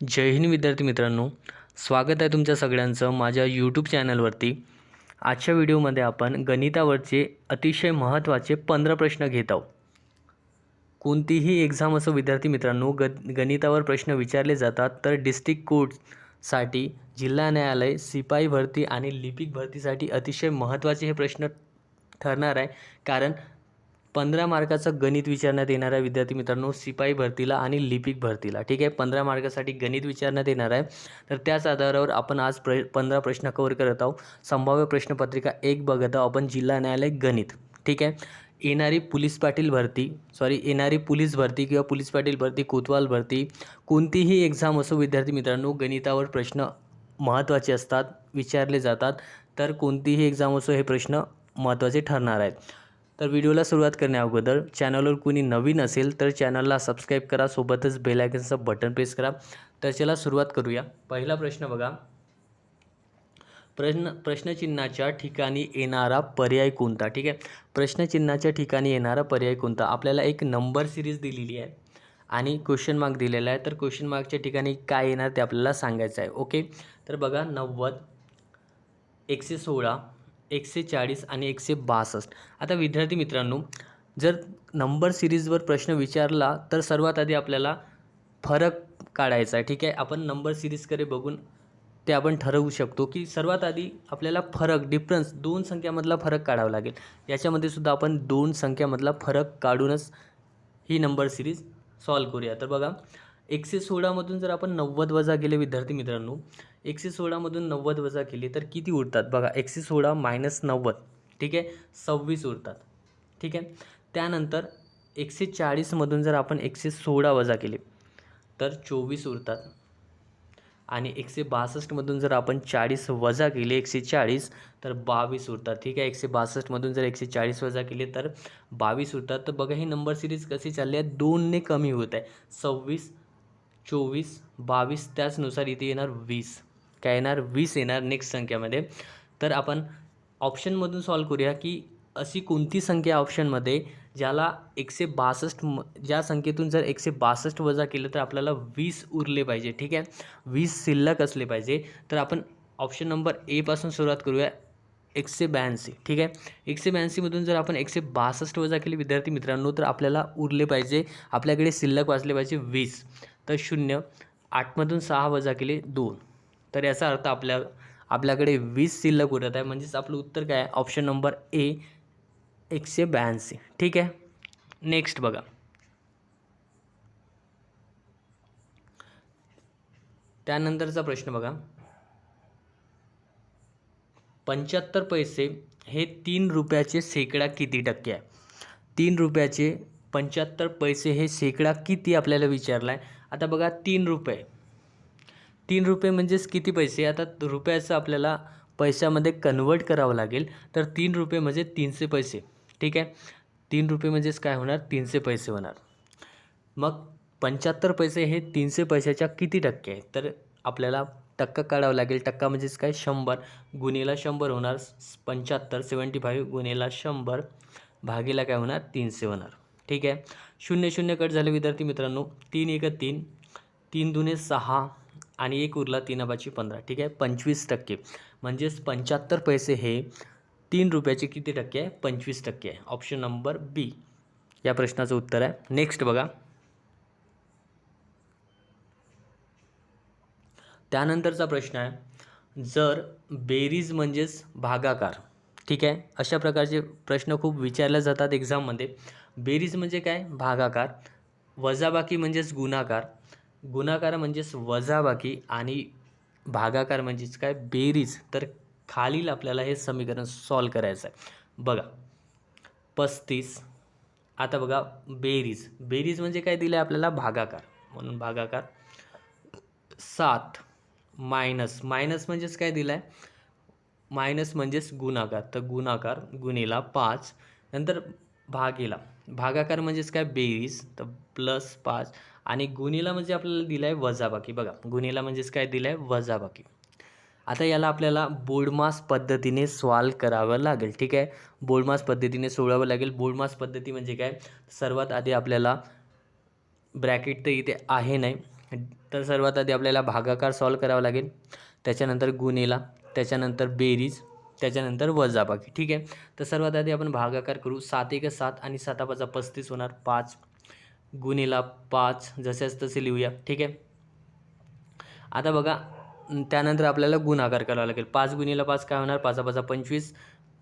जय हिंद विद्यार्थी मित्रांनो. स्वागत आहे तुमच्या सगळ्यांचं माझ्या यूट्यूब चॅनलवरती आजच्या व्हिडिओमध्ये आपण गणितावरचे अतिशय महत्त्वाचे पंधरा प्रश्न घेत आहोत. कोणतीही एक्झाम असो विद्यार्थी मित्रांनो ग गणितावर प्रश्न विचारले जातात तर डिस्ट्रिक्ट कोर्टसाठी जिल्हा न्यायालय सिपाई भरती आणि लिपिक भरतीसाठी अतिशय महत्त्वाचे हे प्रश्न ठरणार आहे. कारण पंधरा मार्काचं गणित विचारण्यात येणार आहे विद्यार्थी मित्रांनो सिपाई भरतीला आणि लिपिक भरतीला. ठीक आहे? पंधरा मार्कासाठी गणित विचारण्यात येणार आहे. तर त्याच आधारावर आपण आज प्र पंधरा प्रश्न कवर करत आहोत. संभाव्य प्रश्नपत्रिका एक बघत आहोत. आपण जिल्हा न्यायालय गणित. ठीक आहे? येणारी पोलीस पाटील भरती सॉरी येणारी पोलीस भरती किंवा पोलीस पाटील भरती कोतवाल भरती कोणतीही एक्झाम असो विद्यार्थी मित्रांनो गणितावर प्रश्न महत्त्वाचे असतात विचारले जातात. तर कोणतीही एक्झाम असो हे प्रश्न महत्त्वाचे ठरणार आहेत. तर व्हिडिओला सुरुवात करण्या अगोदर चॅनलवर कुणी नवीन असेल तर चॅनलला सबस्क्राईब करा सोबतच बेलायकनचं बटन प्रेस करा. तर चला सुरुवात करूया. पहिला प्रश्न बघा. प्रश्न प्रश्नचिन्हाच्या ठिकाणी येणारा पर्याय कोणता? ठीक आहे? प्रश्नचिन्हाच्या ठिकाणी येणारा पर्याय कोणता? आपल्याला एक नंबर सिरीज दिलेली आहे आणि क्वेश्चन मार्क दिलेला आहे. तर क्वेश्चन मार्कच्या ठिकाणी काय येणार ते आपल्याला सांगायचं आहे. ओके तर बघा नव्वद एकशे सोळा एकशे चाळीस आणि एकशे बासष्ट. आता विद्यार्थी मित्रांनो जर नंबर सिरीजवर प्रश्न विचारला तर सर्वात आधी आपल्याला फरक काढायचा आहे. ठीक आहे? आपण नंबर सिरीजकडे बघून ते आपण ठरवू शकतो की सर्वात आधी आपल्याला फरक डिफरन्स दोन संख्यामधला फरक काढावा लागेल. याच्यामध्ये सुद्धा आपण दोन संख्यामधला फरक काढूनच ही नंबर सिरीज सॉल्व करूया. तर बघा एकशे सोळामधून जर आपण नव्वद वजा केले विद्यार्थी मित्रांनो एकशे सोळामधून नव्वद वजा केली तर किती उरतात? बघा एकशे सोळा मायनस नव्वद ठीक आहे? सव्वीस उरतात. ठीक आहे? त्यानंतर एकशे चाळीसमधून जर आपण एकशे सोळा वजा केले तर चोवीस उरतात. आणि एकशे बासष्टमधून जर आपण चाळीस वजा केले एकशे चाळीस तर बावीस उरतात. ठीक आहे? एकशे बासष्टमधून जर एकशे चाळीस वजा केले तर बावीस उरतात. तर बघा ही नंबर सिरीज कशी चालली आहे? दोनने कमी होत आहे. सव्वीस चोवीस बावीस त्याचनुसार इथे येणार वीस. काय येणार? वीस येणार नेक्स्ट संख्यामध्ये. तर आपण ऑप्शनमधून सॉल्व करूया की अशी कोणती संख्या ऑप्शनमध्ये ज्याला एकशे बासष्ट म ज्या संख्येतून जर एकशे बासष्ट वजा केलं तर आपल्याला वीस उरले पाहिजे ठीक आहे? वीस शिल्लक असले पाहिजे. तर आपण ऑप्शन नंबर एपासून सुरुवात करूया. एकशे ब्याऐंशी ठीक आहे? एकशे ब्याऐंशीमधून जर आपण एकशे बासष्ट वजा केली विद्यार्थी मित्रांनो तर आपल्याला उरले पाहिजे. आपल्याकडे शिल्लक वाचले पाहिजे वीस. तर शून्य आठमधून सहा वजा केले दोन. तर याचा अर्थ आपल्या आपल्याकडे वीस शिल्लक उरत आहे. म्हणजेच आपलं उत्तर काय आहे? ऑप्शन नंबर ए एकशे ब्याऐंशी. ठीक आहे? नेक्स्ट बघा. त्यानंतरचा प्रश्न बघा. पंच्याहत्तर पैसे हे तीन रुपयाचे शेकडा किती टक्के आहे? तीन रुपयाचे पंच्याहत्तर पैसे हे शेकडा किती आपल्याला विचारला आहे आता बघा तीन रुपये. तीन रुपये म्हणजेच किती पैसे? आता रुपयाचं आपल्याला पैशामध्ये कन्वर्ट करावं लागेल. तर तीन रुपये म्हणजे तीनशे पैसे. ठीक आहे? तीन रुपये म्हणजेच काय होणार? तीनशे पैसे होणार. मग पंच्याहत्तर पैसे हे तीनशे पैशाच्या किती टक्के आहे तर आपल्याला टक्का काढावा लागेल. टक्का म्हणजेच काय? शंभर गुन्हेला शंभर होणार. पंच्याहत्तर सेवन्टी फाईव्ह गुन्हेला शंभर भागीला काय होणार? तीनशे होणार. ठीक आहे? शून्य शून्य कट झाले विद्यार्थी मित्रांनो. तीन एक तीन. तीन दुने सहा. आणि एक उरला तीन अबाची पंधरा ठीक आहे? पंचवीस टक्के. म्हणजेच पंच्याहत्तर पैसे हे तीन रुपयाचे किती टक्के आहे? पंचवीस टक्के आहे. ऑप्शन नंबर बी या प्रश्नाचं उत्तर आहे. नेक्स्ट बघा. त्यानंतरचा प्रश्न आहे. जर बेरीज म्हणजेच भागाकार ठीक आहे? अशा प्रकारचे प्रश्न खूप विचारले जातात एक्झाममध्ये बेरीज म्हणजे काय? भागाकार. वजाबाकी म्हणजेच गुणाकार. गुणाकार म्हणजेच वजाबाकी आणि भागाकार म्हणजेच काय? बेरीज. तर खालील आपल्याला हे समीकरण सॉल्व करायचं आहे. बघा. पस्तीस. आता बघा बेरीज. बेरीज म्हणजे काय दिलं आहे आपल्याला? भागाकार. म्हणून भागाकार. सात. मायनस. मायनस म्हणजेच काय दिलं आहे मायनस म्हणजेच गुणाकार. तर गुणाकार गुणेला पाच. नंतर भागेला. भागाकार म्हणजेच काय? बेरीज. तर प्लस पाच. आणि गुणीला म्हणजे आपल्याला दिलं आहे वजाबाकी. बघा गुणीला म्हणजेच काय? दिलं आहे वजाबाकी. आता याला आपल्याला बोडमास पद्धतीने सॉल्व करावं लागेल. ठीक आहे? बोडमास पद्धतीने सोडवावं लागेल. बोडमास पद्धती म्हणजे काय? सर्वात आधी आपल्याला ब्रॅकेट तर इथे आहे नाही. तर सर्वात आधी आपल्याला भागाकार सॉल्व करावा लागेल. त्याच्यानंतर गुणिला त्याच्यानंतर बेरीज त्याच्यानंतर वजाबाकी. ठीक आहे? तर सर्वात आधी आपण भागाकार करू. सात एक सात आणि सातापाचा पस्तीस होणार. पाच गुणिला पाच जसेच तसे लिहूया ठीक आहे? आता बघा त्यानंतर आपल्याला गुणाकार करावा लागेल. पाच गुणिला पाच काय होणार? पाचा पाचा पंचवीस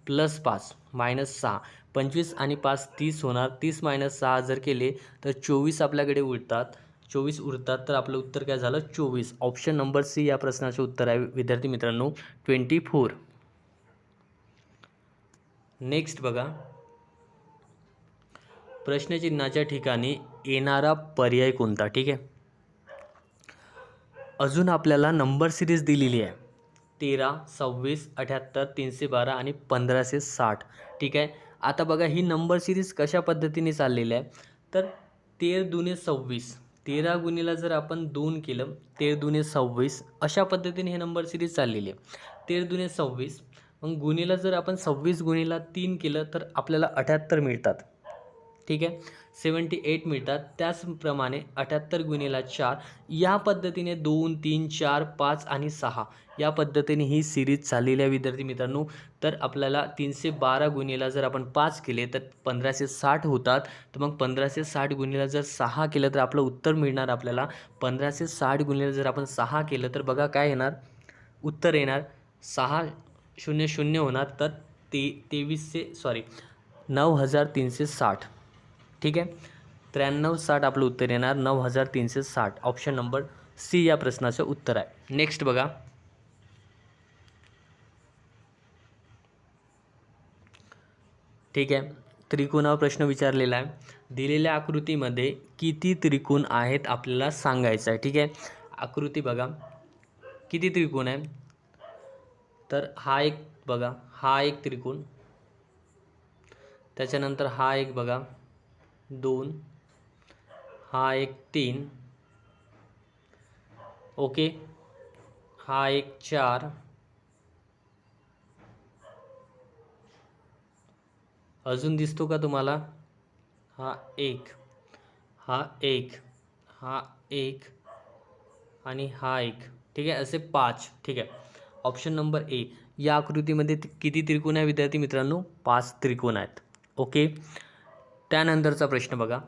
प्लस पाच मायनस सहा. पंचवीस आणि पाच तीस होणार. तीस मायनस सहा जर केले तर चोवीस आपल्याकडे उरतात. चोवीस उरतात तर आपलं उत्तर काय झालं? चोवीस. ऑप्शन नंबर सी या प्रश्नाचे उत्तर आहे विद्यार्थी मित्रांनो. ट्वेंटी फोर नेक्स्ट बघा. प्रश्नचिन्हाच्या ठिकाणी येणारा पर्याय कोणता? ठीक आहे? अजून आपल्याला नंबर सिरीज दिलेली आहे. तेरा सव्वीस अठ्याहत्तर तीनशे बारा आणि पंधराशे साठ. ठीक आहे? आता बघा ही नंबर सिरीज कशा पद्धतीने चाललेली आहे? तर तेर दुने सव्वीस. तेरा गुणीला जर आपण दोन केलं तेर दुने सव्वीस अशा पद्धतीने हे नंबर सिरीज चाललेली आहे. तेर दुने सव्वीस. मग गुणीला जर आपण सव्वीस गुणीला तीन केलं तर आपल्याला अठ्याहत्तर मिळतात. ठीक आहे? सेवन्टी एट मिळतात. त्याचप्रमाणे अठ्याहत्तर गुणिला चार या पद्धतीने दोन तीन चार पाच आणि सहा. या पद्धतीने ही सिरीज चाललेली आहे विद्यार्थी मित्रांनो. तर आपल्याला तीनशे बारा गुणिला जर आपण पाच केले तर पंधराशे साठ होतात. तर मग पंधराशे साठ गुणिला जर सहा केलं तर आपलं उत्तर मिळणार आपल्याला. पंधराशे साठ गुणिला जर आपण सहा केलं तर बघा काय येणार? उत्तर येणार. सहा शून्य शून्य होणार. तर ते तेवीसशे सॉरी नऊ हजार तीनशे साठ. ठीक आहे? त्र्याण्णव साठ आपलं उत्तर येणार नऊ हजार तीनशे साठ. ऑप्शन नंबर सी या प्रश्नाचं उत्तर आहे. नेक्स्ट बघा. ठीक आहे? त्रिकोणावर प्रश्न विचारलेला आहे. दिलेल्या आकृतीमध्ये किती त्रिकोण आहेत आपल्याला सांगायचं आहे. ठीक आहे? आकृती बघा. किती त्रिकोण आहे? तर हा एक बघा. हा एक त्रिकोण. त्याच्यानंतर हा एक बघा. दोन. हा एक तीन. ओके. हा एक चार. अजून दिसतो का तुम्हाला? हा एक. हा एक. हा एक. आणि हा एक. ठीक आहे? असे पाच. ठीक आहे? ऑप्शन नंबर ए या आकृतीमध्ये किती त्रिकोण आहे विद्यार्थी मित्रांनो? पाच त्रिकोण आहेत. ओके? त्यानंतरचा प्रश्न बघा.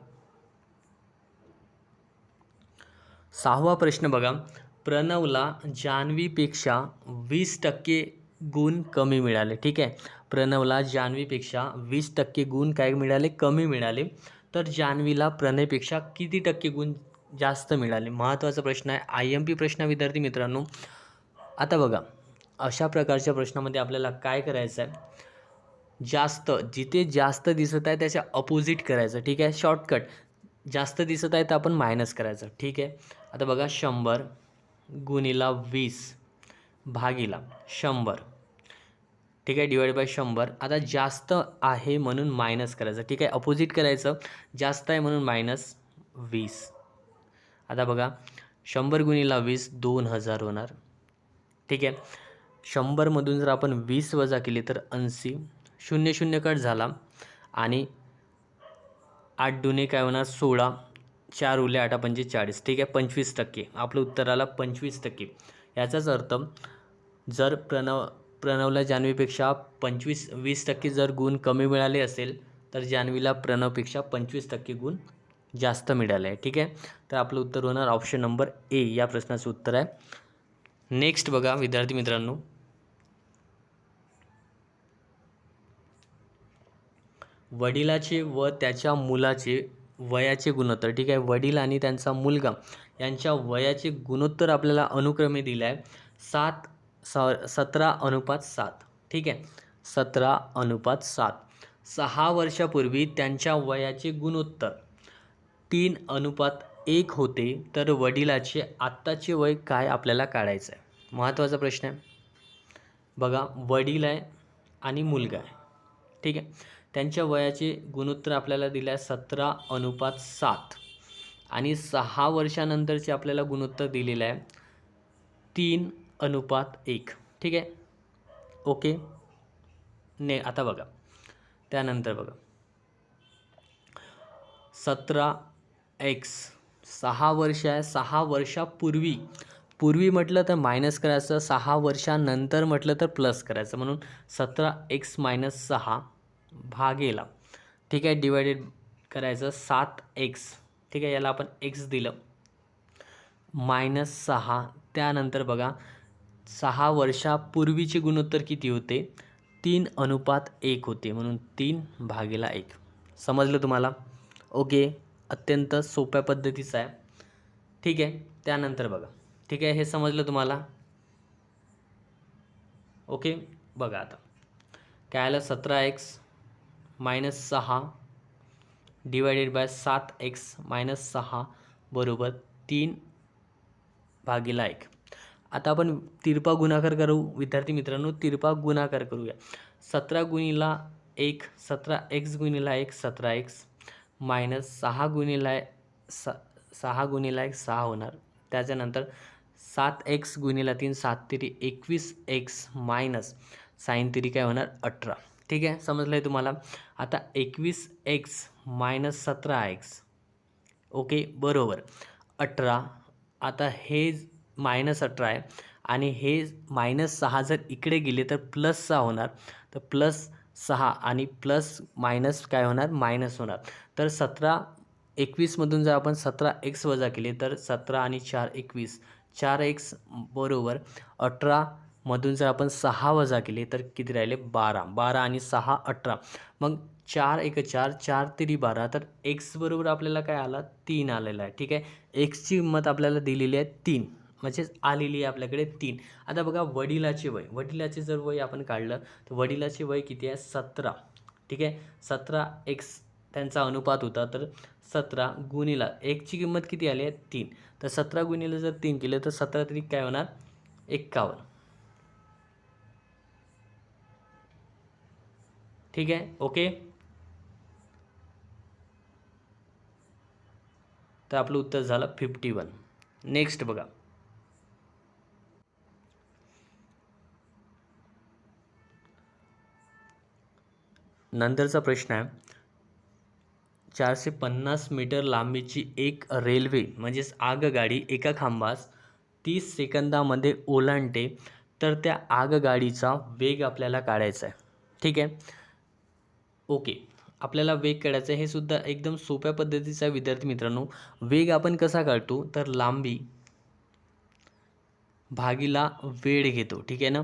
सहावा प्रश्न बघा. प्रणवला जान्हवीपेक्षा वीस टक्के गुण कमी मिळाले. ठीक आहे? प्रणवला जान्हवीपेक्षा वीस टक्के गुण काय मिळाले? कमी मिळाले. तर जान्हवीला प्रणयपेक्षा किती टक्के गुण जास्त मिळाले? महत्त्वाचा प्रश्न आहे. आय एम पी प्रश्न विद्यार्थी मित्रांनो. आता बघा. अशा प्रकारच्या प्रश्नामध्ये आपल्याला काय करायचं आहे? जास्त जिथे जास्त दिसत आहे त्याच्या अपोजिट करायचं ठीक आहे? शॉर्टकट जास्त दिसत आहे तर आपण मायनस करायचं ठीक आहे? आता बघा शंभर गुणिला वीस भागीला शंभर. ठीक आहे? डिवाइड बाय शंभर. आता जास्त आहे म्हणून मायनस करायचं ठीक आहे? अपोजिट करायचं. जास्त आहे म्हणून मायनस वीस. आता बघा शंभर गुणिला वीस दोन हजार होणार. ठीक आहे? शंभरमधून जर आपण वीस वजा केली तर ऐंशी. शून्य शून्य कट झाला. आणि आठ दुने काय होणार? सोळा चार उरले आठा पंचेचाळीस ठीक आहे? पंचवीस टक्के. आपलं उत्तर आलं पंचवीस टक्के. याचाच अर्थ जर प्रणव प्रणवला जान्हवीपेक्षा पंचवीस वीस टक्के जर गुण कमी मिळाले असेल तर जान्हवीला प्रणवपेक्षा पंचवीस टक्के गुण जास्त मिळाले आहे ठीक आहे? तर आपलं उत्तर होणार ऑप्शन नंबर ए या प्रश्नाचं उत्तर आहे. नेक्स्ट बघा विद्यार्थी मित्रांनो. वडिलाचे व त्याच्या मुलाचे वयाचे गुणोत्तर ठीक आहे? वडील आणि त्यांचा मुलगा यांच्या वयाचे गुणोत्तर आपल्याला अनुक्रमे दिलं आहे. सात स सतरा अनुपात सात ठीक आहे? सतरा अनुपात सात. सहा वर्षापूर्वी त्यांच्या वयाचे गुणोत्तर तीन अनुपात एक होते तर वडिलाचे आत्ताचे वय काय आपल्याला काढायचं आहे? महत्त्वाचा प्रश्न आहे. बघा वडील आहे आणि मुलगा आहे ठीक आहे? त्यांच्या वयाचे गुणोत्तर आपल्याला दिलं आहे सतरा अनुपात सात. आणि सहा वर्षानंतरचे आपल्याला गुणोत्तर दिलेलं आहे तीन अनुपात एक. ठीक आहे? ओके? ने आता बघा. त्यानंतर बघा. सतरा एक्स सहा वर्ष आहे. सहा वर्षापूर्वी पूर्वी म्हटलं तर मायनस करायचं. सहा वर्षानंतर म्हटलं तर प्लस करायचं. म्हणून सतरा एक्स मायनस सहा भागेला ठीक आहे डिवायडेड करायचं सात एक्स ठीक आहे याला आपण एक्स दिलं. मायनस सहा. त्यानंतर बघा सहा वर्षापूर्वीचे गुणोत्तर किती होते? तीन अनुपात एक होते. म्हणून तीन भागेला एक. समजलं तुम्हाला? ओके अत्यंत सोप्या पद्धतीचं आहे. ठीक आहे त्यानंतर बघा. ठीक आहे हे समजलं तुम्हाला? ओके बघा आता. काय आलं? सतरा एक्स मायनस सहा डिवायडेड बाय सात एक्स मायनस सहा बरोबर तीन भागीला एक. आता आपण तिरपा गुणाकार करू. विद्यार्थी मित्रांनो तिरपा गुणाकार करूया. सतरा गुणीला एक सतरा एक्स गुणीला एक सतरा एक्स मायनस सहा गुणीला स सहा गुणीला एक सहा होणार. त्याच्यानंतर सात एक्स गुणीला तीन सात तिरी एकवीस एक्स मायनस साईन तिरी काय होणार? अठरा. ठीक आहे? समजलं आहे तुम्हाला? आता एकवीस एक्स मायनस सतरा एक्स. ओके बरोबर. अठरा आता हे मायनस अठरा आहे. आणि हे मायनस सहा जर इकडे गेले तर प्लस सहा होणार. तर प्लस सहा आणि प्लस मायनस काय होणार? मायनस होणार. तर सतरा एकवीसमधून जर आपण सतरा एक्स वजा केले तर सतरा आणि चार एकवीस. चार एक्स बरोबर. अठरा मधून जर आपण सहा वजा केले तर किती राहिले? बारा. बारा आणि सहा अठरा. मग चार एक चार चार तिरी बारा. तर एक्स बरोबर आपल्याला काय आला? तीन आलेला आहे. ठीक आहे? एक्सची किंमत आपल्याला दिलेली आहे तीन. म्हणजेच आलेली आहे आपल्याकडे तीन. आता बघा वडिलाचे वय. वडिलाचे जर वय आपण काढलं तर वडिलाचे वय किती आहे? सतरा. ठीक आहे? सतरा एक्स त्यांचा अनुपात होता तर सतरा गुणिला एकची किंमत किती आली आहे? तीन. तर सतरा गुणिला जर तीन केलं तर सतरा तरी काय होणार? एक्कावन्न. ठीक आहे ओके तर आपलं उत्तर झालं फिफ्टी वन नेक्स्ट बघा. नंतरचा प्रश्न आहे. चारशे पन्नास मीटर लांबीची एक रेल्वे म्हणजेच आगगाडी एका खांबास तीस सेकंदामध्ये ओलांडते तर त्या आगगाडीचा वेग आपल्याला काढायचा आहे. ठीक आहे? ओके. आपल्याला वेग काढायचा आहे. हे सुद्धा एकदम सोप्या पद्धतीचा विद्यार्थी मित्रांनो वेग आपण कसा काढतो? तर लांबी भागीला वेळ घेतो. ठीक आहे ना?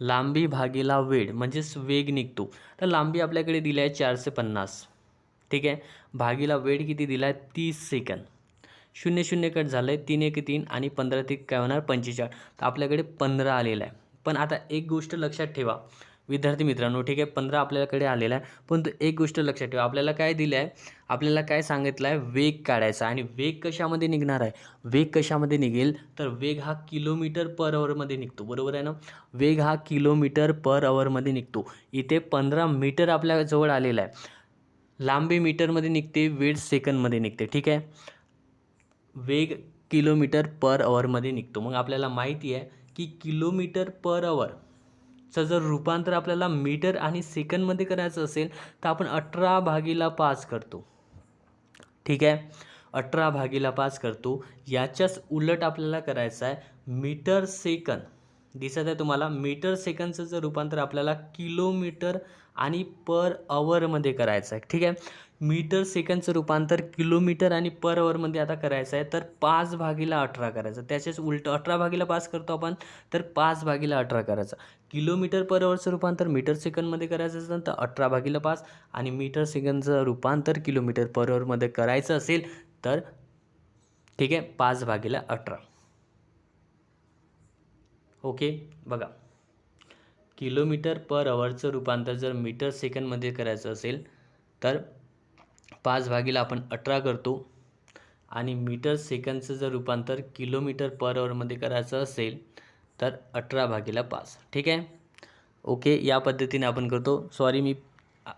लांबी भागीला वेळ म्हणजेच वेग निघतो. तर लांबी आपल्याकडे दिली आहे चारशे पन्नास. ठीक आहे? भागीला वेळ किती दिला आहे? तीस सेकंद. शून्य शून्य कट झालं आहे तीन एक तीन आणि पंधरा ते काय होणार? पंचेचाळीस. तर आपल्याकडे पंधरा आलेलं आहे. पण आता एक गोष्ट लक्षात ठेवा. विद्यार्थी मित्रांनो ठीक आहे पंधरा आपल्याकडे आलेला आहे. पण एक गोष्ट लक्षात ठेवा आपल्याला काय दिलं आहे? आपल्याला काय सांगितलं आहे? वेग काढायचा आणि वेग कशामध्ये निघणार आहे? वेग कशामध्ये निघेल? तर वेग हा किलोमीटर पर अवरमध्ये निघतो बरोबर आहे ना? वेग हा किलोमीटर पर अवरमध्ये निघतो. इथे पंधरा मीटर आपल्याजवळ आलेला आहे. लांबी मीटरमध्ये निघते वेळ सेकंदमध्ये निघते ठीक आहे? वेग किलोमीटर पर अवरमध्ये निघतो. मग आपल्याला माहिती आहे की किलोमीटर पर अवर चं जर रूपांतर आपल्याला मीटर आणि सेकंदमध्ये करायचं असेल तर आपण अठरा भागीला पाच करतो. ठीक आहे? अठरा भागीला पाच करतो. याच्याच उलट आपल्याला करायचं आहे मीटर सेकंद. दिसत आहे तुम्हाला? मीटर सेकंदचं जर रूपांतर आपल्याला किलोमीटर आणि पर आवरमध्ये करायचं आहे. ठीक आहे? मीटर सेकंदचं रूपांतर किलोमीटर आणि पर अवरमध्ये आता करायचं आहे तर पाच भागीला अठरा करायचं. त्याच्याच उलट अठरा भागीला पाच करतो आपण तर पाच भागीला अठरा करायचं. किलोमीटर पर अवरचं रूपांतर मीटर सेकंदमध्ये करायचं असेल तर अठरा भागीला पाच आणि मीटर सेकंदचं रूपांतर किलोमीटर पर अवरमध्ये करायचं असेल तर ठीक आहे पाच भागीला अठरा. ओके? बघा. किलोमीटर पर अवरचं रूपांतर जर मीटर सेकंदमध्ये करायचं असेल तर पाच भागीला आपण अठरा करतो. आणि मीटर सेकंदचं जर रूपांतर किलोमीटर पर अवरमध्ये करायचं असेल तर अठरा भागीला पाच. ठीक आहे? ओके या पद्धतीने आपण करतो. सॉरी मी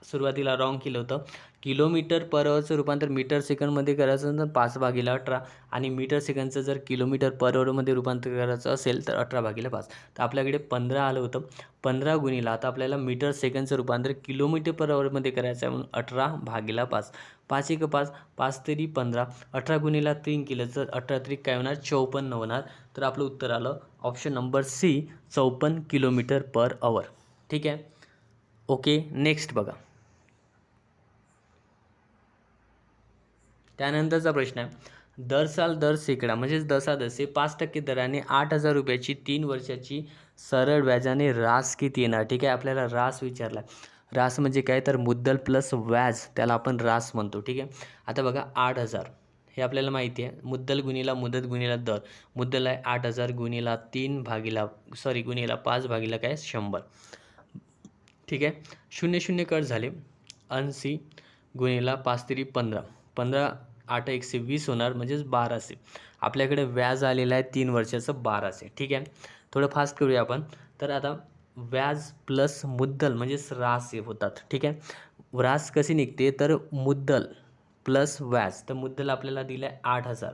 सुरुवातीला रॉंग केलं होतं. किलोमीटर पर अवरचं रूपांतर मीटर सेकंडमध्ये करायचं तर पाच भागीला अठरा. आणि मीटर सेकंडचं जर किलोमीटर पर अवरमध्ये रूपांतर करायचं असेल तर अठरा भागीला पाच. तर आपल्याकडे पंधरा आलं होतं. पंधरा गुणीला आता आपल्याला मीटर सेकंडचं रूपांतर किलोमीटर पर अवरमध्ये करायचं आहे म्हणून अठरा भागीला पाच. पाच एक पाच पाच तरी पंधरा अठरा गुणीला तीन केलं तर अठरा तरी काय होणार? चौपन्न होणार. तर आपलं उत्तर आलं ऑप्शन नंबर सी चौपन्न किलोमीटर पर अवर ठीक आहे? ओके नेक्स्ट बघा. त्यानंतरचा प्रश्न आहे. दर साल दर सेकडा म्हणजेच दसादसे पाच टक्के दराने आठ हजार रुपयाची तीन वर्षाची सरळ व्याजाने रास किती येणार? ठीक आहे आपल्याला रास विचारला. रास म्हणजे काय? तर मुद्दल प्लस व्याज त्याला आपण रास म्हणतो ठीक आहे? आता बघा आठ हजार. हे आपल्याला माहिती आहे. मुद्दल गुणीला मुदत गुणीला दर. मुद्दल आहे आठ हजार गुणीला तीन भागीला सॉरी गुणीला पाच भागीला काय? शंभर. ठीक आहे? शून्य शून्य कट झाले. ऐंशी गुणीला पाच तरी पंधरा. पंधरा आठ एकशे वीस होणार म्हणजेच बाराशे. आपल्याकडे व्याज आलेलं आहे तीन वर्षाचं बाराशे. ठीक आहे? थोडं फास्ट करूया आपण. तर आता व्याज प्लस मुद्दल म्हणजेच रास हे होतात ठीक आहे? रास कशी निघते? तर मुद्दल प्लस व्याज तर मुद्दल आपल्याला दिलं आहे आठ हजार.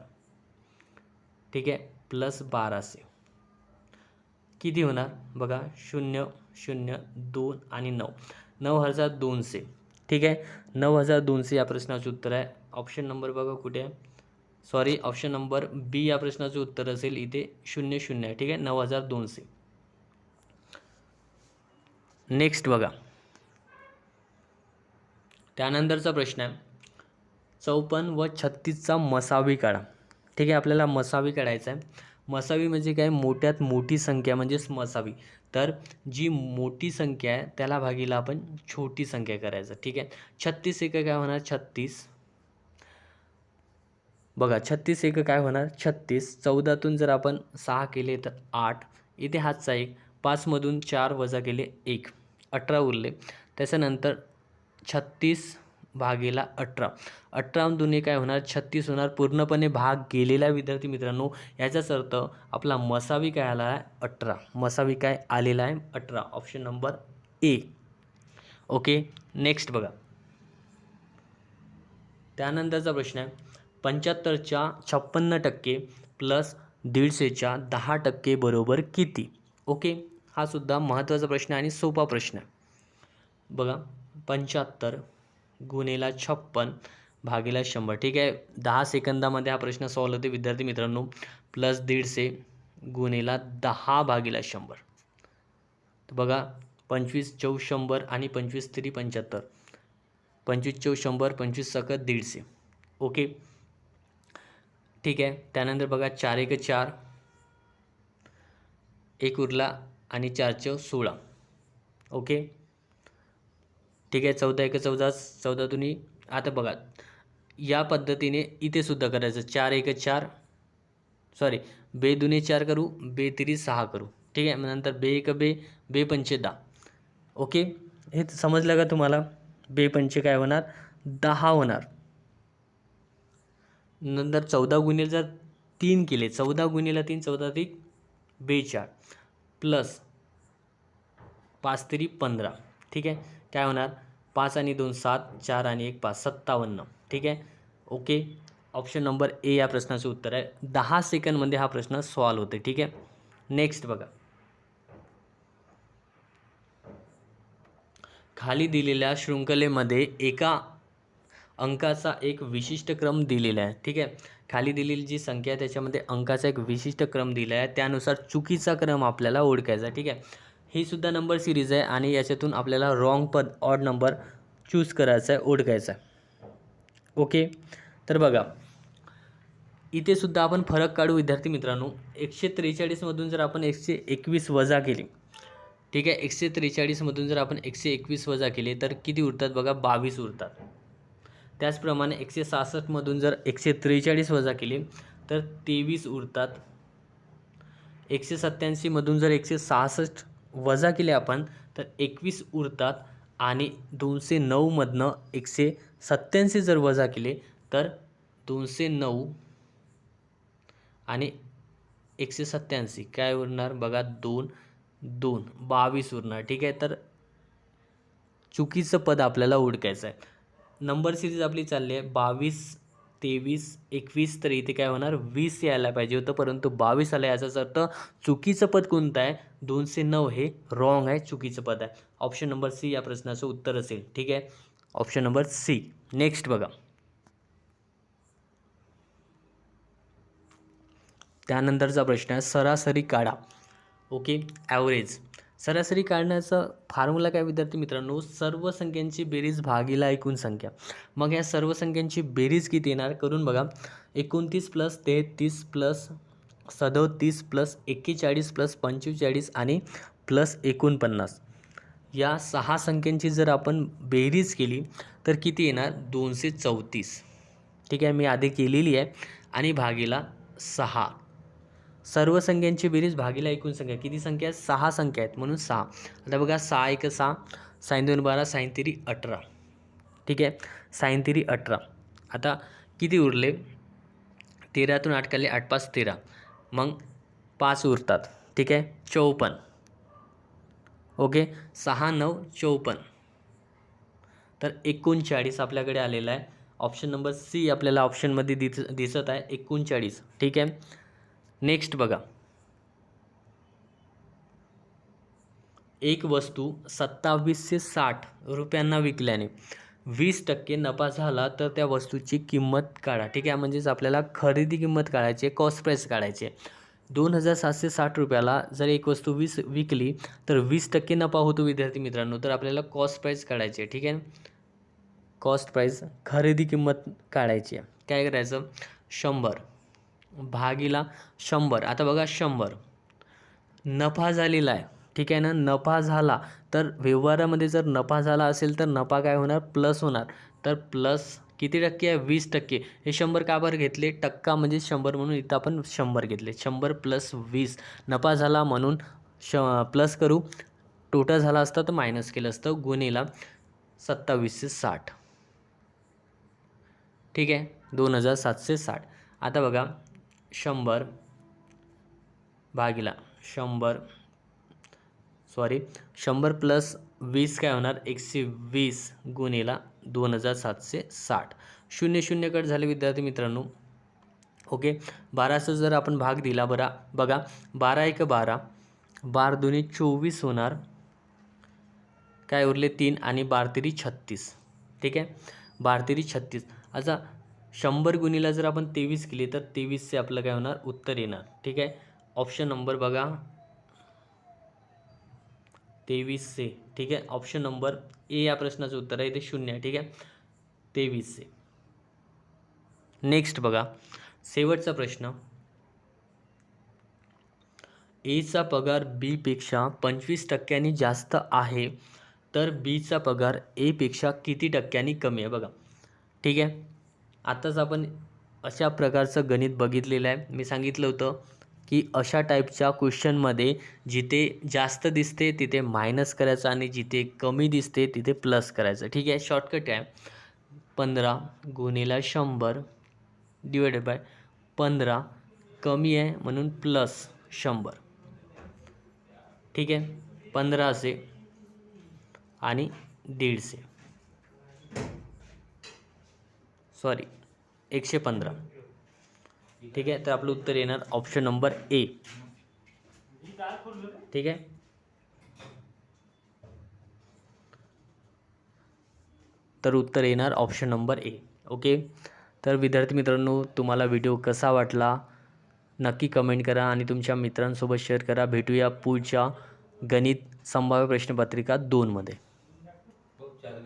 ठीक आहे? प्लस बाराशे. किती होणार? बघा शून्य शून्य दोन आणि नऊ. नऊ हजार दोनशे. ठीक आहे? नऊ हजार दोनशे या प्रश्नाचं उत्तर आहे. ऑप्शन नंबर बघा कुठे आहे? सॉरी ऑप्शन नंबर बी या प्रश्नाचं उत्तर असेल इथे. शून्य शून्य. आहे ठीक आहे? नऊ हजार दोनशे. नेक्स्ट बघा. त्यानंतरचा प्रश्न आहे. चौपन्न व छत्तीसचा मसावी काढा. ठीक आहे आपल्याला मसावी काढायचा आहे. मसावी म्हणजे काय? मोठ्यात मोठी संख्या म्हणजेच मसावी. तर जी मोठी संख्या आहे त्याला भागीला आपण छोटी संख्या करायचं. ठीक आहे? छत्तीस एक काय होणार? छत्तीस. बघा छत्तीस एक काय होणार? छत्तीस. चौदातून जर आपण सहा केले तर आठ. इथे हातचा एक. पाचमधून चार वजा केले एक. अठरा उरले. त्याच्यानंतर छत्तीस भागेला अठरा. अठरा हे काय होणार? छत्तीस होणार. पूर्णपणे भाग गेलेला विद्यार्थी मित्रांनो याचाच अर्थ आपला मसावी काय आला आहे? अठरा. मसावी काय आलेला आहे? अठरा. Option number A okay next बघा. त्यानंतरचा प्रश्न आहे. पंच्याहत्तरच्या छप्पन्न टक्के प्लस दीडशेच्या दहा टक्के बरोबर किती? ओके हा सुद्धा महत्त्वाचा प्रश्न आहे आणि सोपा प्रश्न. आहे बघा पंच्याहत्तर गुणेला छप्पन भागीला शंभर. ठीक आहे? दहा सेकंदामध्ये हा प्रश्न सॉल्व होते विद्यार्थी मित्रांनो प्लस दीडशे गुणेला दहा भागीला शंभर. तर बघा पंचवीस चौ शंभर आणि पंचवीस तरी पंच्याहत्तर. पंचवीस चौ शंभर पंचवीस सकत दीडशे. ओके? ठीक आहे? त्यानंतर बघा चार एक चार. एक उरला आणि चार चौ सोळा. ओके? ठीक आहे चौदा एक चौदा चौदा तुम्ही आता बघा या पद्धतीने इथे सुद्धा करायचं. चार एक चार. सॉरी बे दुने चार करू बे तिरी सहा करू. ठीक आहे? नंतर बे एक बे बे पंचे दहा. ओके? हे समजलं का तुम्हाला? बे पंचे काय होणार? दहा होणार. नंतर चौदा गुन्हे जर तीन केले चौदा गुन्हेला तीन चौदा ती बेचाळ प्लस पाच तरी पंधरा. ठीक आहे? काय होणार? पाच आणि दोन सात चार आणि एक पाच सत्तावन्न. ठीक आहे? ओके? ऑप्शन नंबर ए या प्रश्नाचं उत्तर आहे. दहा सेकंडमध्ये हा प्रश्न सॉल्व होते ठीक आहे? नेक्स्ट बघा. खाली दिलेल्या शृंखलेमध्ये एका अंकाचा एक विशिष्ट क्रम दिलेला आहे ठीक आहे? खाली दिलेली जी संख्या आहे त्याच्यामध्ये अंकाचा एक विशिष्ट क्रम दिला आहे. त्यानुसार चुकीचा क्रम आपल्याला ओळखायचा ठीक आहे? ही सुद्धा नंबर सिरीज आहे आणि याच्यातून आपल्याला रॉंग पद ऑड नंबर चूज करायचा आहे ओळखायचा आहे. ओके? तर बघा इथे सुद्धा आपण फरक काढू विद्यार्थी मित्रांनो. एकशे त्रेचाळीसमधून जर आपण एकशे एकवीस वजा केली ठीक आहे? एकशे त्रेचाळीसमधून जर आपण एकशे एकवीस वजा केले तर किती उरतात बघा? बावीस उरतात. त्याचप्रमाणे एकशे सहासष्टमधून जर एकशे त्रेचाळीस वजा केले तर तेवीस उरतात. एकशे सत्याऐंशीमधून जर एकशे सहासष्ट वजा केले आपण तर एकवीस उरतात आणि दोनशे नऊमधनं एकशे सत्याऐंशी जर वजा केले तर दोनशे नऊ आणि एकशे सत्याऐंशी काय उरणार? बघा दोन दोन बावीस उरणार. ठीक आहे? तर चुकीचं पद आपल्याला ओळखायचं आहे नंबर सिरीज आपली चालली आहे. बावीस तेवीस एकवीस तर इथे काय होणार? वीस यायला पाहिजे होतं परंतु बावीस आलं याचाच अर्थ चुकीचं पद कोणतं आहे? दोनशे नऊ हे रॉंग आहे चुकीचं पद आहे. ऑप्शन नंबर सी या प्रश्नाचं उत्तर असेल. ठीक आहे? ऑप्शन नंबर सी नेक्स्ट बघा. त्यानंतरचा प्रश्न आहे सरासरी काढा. ओके ॲव्हरेज सरासरी काढण्याचा फॉर्म्युला काय विद्यार्थी मित्रांनो? सर्व संख्यांची बेरीज भागीला एकूण संख्या. मग या सर्व संख्यांची बेरीज किती येणार? करून बघा. एकोणतीस प्लस तेहतीस प्लस सदोतीस प्लस एक्केचाळीस प्लस पंचेचाळीस आणि प्लस एकोणपन्नास. या सहा संख्यांची जर आपण बेरीज केली तर किती येणार? दोनशे चौतीस. ठीक आहे मी आधी केलेली आहे. आणि भागीला सहा. सर्व संख्यांची बेरीज भागीला एकूण संख्या. किती संख्या आहेत? सहा संख्या आहेत म्हणून सहा. आता बघा सहा एक सहा साईन दोन बारा साईन तिरी अठरा. ठीक आहे? साईन तिरी अठरा. आता किती उरले? तेरातून आठ काढले आठ पाच तेरा. मग पाच उरतात. ठीक आहे? चौपन्न ओके? सहा नऊ चौपन्न तर एकोणचाळीस आपल्याकडे आलेला आहे. ऑप्शन नंबर सी आपल्याला ऑप्शनमध्ये दिस दिसत आहे. एकोणचाळीस. ठीक आहे? नेक्स्ट बघा. एक वस्तू सत्तावीसशे साठ रुपयांना विकल्याने वीस टक्के नफा झाला तर त्या वस्तूची किंमत काढा. ठीक आहे? म्हणजेच आपल्याला खरेदी किंमत काढायची आहे कॉस्ट प्राईस काढायची आहे. दोन हजार सातशे साठ रुपयाला जर एक वस्तू वीस विकली तर वीस टक्के नफा होतो विद्यार्थी मित्रांनो. तर आपल्याला कॉस्ट प्राईस काढायची आहे ठीक आहे? कॉस्ट प्राईस खरेदी किंमत काढायची आहे. काय करायचं? शंभर. भागीला शंभर. आता बघा शंभर. नफा झालेला आहे. ठीक आहे ना? नफा झाला तर व्यवहारामध्ये जर नफा झाला असेल तर नफा काय होणार? प्लस होणार. तर प्लस किती टक्के आहे? वीस टक्के. हे शंभर का बरं घेतले? टक्का म्हणजे शंभर म्हणून इथं आपण शंभर घेतले. शंभर प्लस वीस. नफा झाला म्हणून श प्लस करू. टोटल झाला असता तर मायनस केलं असतं. गुन्हेला सत्तावीसशे साठ. ठीक आहे? दोन हजार सातशे साठ. आता बघा शंभर भागीला शंभर सॉरी शंभर प्लस वीस काय होणार? एकशे वीस गुन्हेला दोन हजार सातशे साठ. शून्य शून्य कट झाले विद्यार्थी मित्रांनो. ओके? बाराचा जर आपण भाग दिला बरा बघा बारा एक बारा बार दोन्ही चोवीस होणार. काय उरले? तीन आणि बारतिरी छत्तीस. ठीक आहे? बारतिरी छत्तीस. आता शंभर गुणीला जर आपण तेवीस केली तर तेवीसचे आपलं काय होणार? उत्तर येणार. ठीक आहे? ऑप्शन नंबर बघा. तेवीसचे. ठीक आहे? ऑप्शन नंबर ए या प्रश्नाचं उत्तर आहे. ते शून्य आहे. ठीक आहे? तेवीसचे. नेक्स्ट बघा. शेवटचा प्रश्न. एचा पगार बीपेक्षा पंचवीस टक्क्यांनी जास्त आहे तर बीचा पगार एपेक्षा किती टक्क्यांनी कमी आहे? बघा. ठीक आहे? आत्ताच आपण अशा प्रकारचं गणित बघितलेलं आहे. मी सांगितलं होतं की अशा टाईपच्या क्वेश्चनमध्ये जिथे जास्त दिसते तिथे मायनस करायचं आणि जिथे कमी दिसते तिथे प्लस करायचं. ठीक आहे? शॉर्टकट आहे. पंधरा गुणिला शंभर डिवायडेड बाय पंधरा कमी आहे म्हणून प्लस शंभर. ठीक आहे? पंधराशे आणि दीडशे. सॉरी एकशे पंधरा. ठीक आहे तर आपलं उत्तर येणार ऑप्शन नंबर ए ठीक आहे? तर उत्तर येणार ऑप्शन नंबर ए ओके तर विद्यार्थी मित्रांनो तुम्हाला व्हिडिओ कसा वाटला? नक्की कमेंट करा आणि तुमच्या मित्रांसोबत शेअर करा. भेटूया पुढच्या गणित संभाव्य प्रश्नपत्रिका दोनमध्ये.